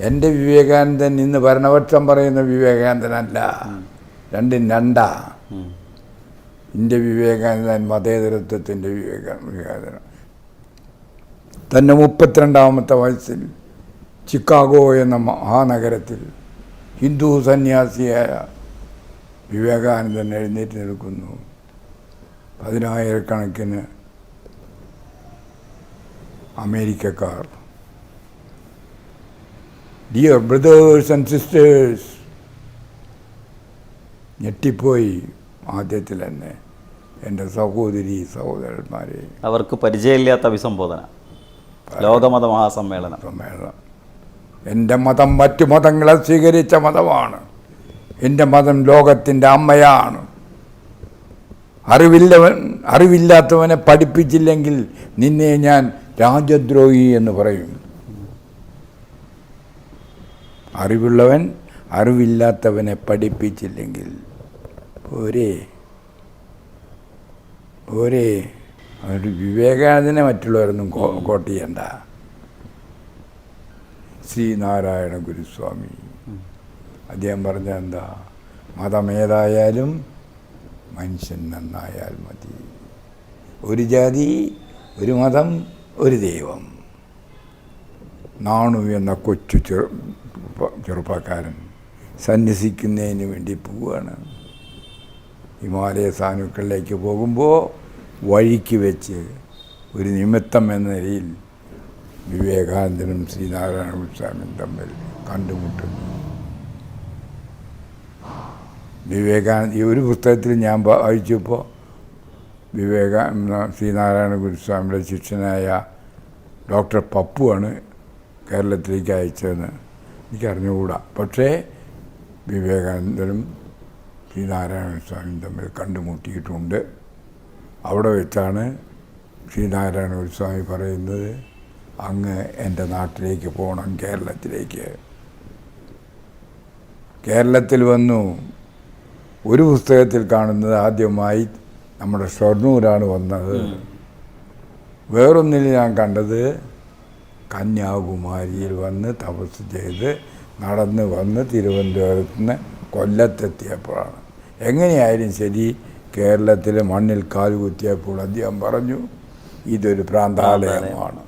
എന്റെ വിവേകാനന്ദൻ ഇന്ന് ഭരണപക്ഷം പറയുന്ന വിവേകാനന്ദനല്ല. രണ്ടും രണ്ടാ. എന്റെ വിവേകാനന്ദൻ മതേതരത്വത്തിന്റെ വിവേക വിവേകാനന്ദൻ. തന്റെ മുപ്പത്തിരണ്ടാമത്തെ വയസ്സിൽ ചിക്കാഗോ എന്ന മഹാനഗരത്തിൽ ഹിന്ദു സന്യാസിയായ വിവേകാനന്ദൻ എഴുന്നേറ്റ് നിൽക്കുന്നു. പതിനായിരക്കണക്കിന് അമേരിക്കക്കാർ ഡിയർ ബ്രദേഴ്സ് ആൻഡ് സിസ്റ്റേഴ്സ് ഞെട്ടിപ്പോയി ആദ്യത്തിൽ തന്നെ എന്റെ സഹോദരി സഹോദരന്മാരെ. അവർക്ക് പരിചയമില്ലാത്ത അഭിസംബോധന. ലോകമത മഹാസമ്മേളനം. സമ്മേളനം. എന്റെ മതം മറ്റു മതങ്ങളെ സ്വീകരിച്ച മതമാണ്. എന്റെ മതം ലോകത്തിന്റെ അമ്മയാണ്. അറിവില്ലവൻ അറിവില്ലാത്തവനെ പഠിപ്പിച്ചില്ലെങ്കിൽ നിന്നെ ഞാൻ രാജദ്രോഹി എന്ന് പറയും. അറിവുള്ളവൻ അറിവില്ലാത്തവനെ പഠിപ്പിച്ചില്ലെങ്കിൽ പോരേ? പോരേ? ഒരു വിവേകാനന്ദനെ മറ്റുള്ളവരൊന്നും കോട്ട് ചെയ്യണ്ട ശ്രീനാരായണ ഗുരുസ്വാമി. അദ്ദേഹം പറഞ്ഞ എന്താ? മതമേതായാലും മനുഷ്യൻ നന്നായാൽ മതി. ഒരു ജാതി ഒരു മതം ഒരു ദൈവം. നാണു എന്ന കൊച്ചു ചെറു ചെറുപ്പക്കാരൻ സന്യസിക്കുന്നതിന് വേണ്ടി പോവുകയാണ് ഹിമാലയ സാനുക്കളിലേക്ക് പോകുമ്പോൾ വഴിക്ക് വെച്ച് ഒരു നിമിത്തം എന്ന നിലയിൽ വിവേകാനന്ദനും ശ്രീനാരായണ സ്വാമിയും തമ്മിൽ കണ്ടുമുട്ടുന്നു. വിവേകാനന്ദ ഈ ഒരു പുസ്തകത്തിൽ ഞാൻ വായിച്ചപ്പോൾ വിവേകാനന്ദ ശ്രീനാരായണ ഗുരുസ്വാമിയുടെ ശിഷ്യനായ ഡോക്ടർ പപ്പുവാണ് കേരളത്തിലേക്ക് അയച്ചതെന്ന് എനിക്കറിഞ്ഞുകൂടാ. പക്ഷേ വിവേകാനന്ദനും ശ്രീനാരായണ സ്വാമിയും തമ്മിൽ കണ്ടുമുട്ടിയിട്ടുണ്ട്. അവിടെ വെച്ചാണ് ശ്രീനാരായണ സ്വാമി പറയുന്നത് അങ്ങ് എന്റെ നാട്ടിലേക്ക് പോകണം കേരളത്തിലേക്ക്. കേരളത്തിൽ വന്നു. ഒരു പുസ്തകത്തിൽ കാണുന്നത് ആദ്യമായി നമ്മുടെ ഷൊർണൂരാണ് വന്നത്. വേറൊന്നിൽ ഞാൻ കണ്ടത് കന്യാകുമാരിയിൽ വന്ന് തപസ് ചെയ്ത് നടന്ന് വന്ന് തിരുവനന്തപുരത്ത് നിന്ന് കൊല്ലത്തെത്തിയപ്പോഴാണ്. എങ്ങനെയായാലും ശരി കേരളത്തിലെ മണ്ണിൽ കാലുകുത്തിയപ്പോൾ അദ്ദേഹം പറഞ്ഞു ഇതൊരു പ്രാന്താലയമാണ്.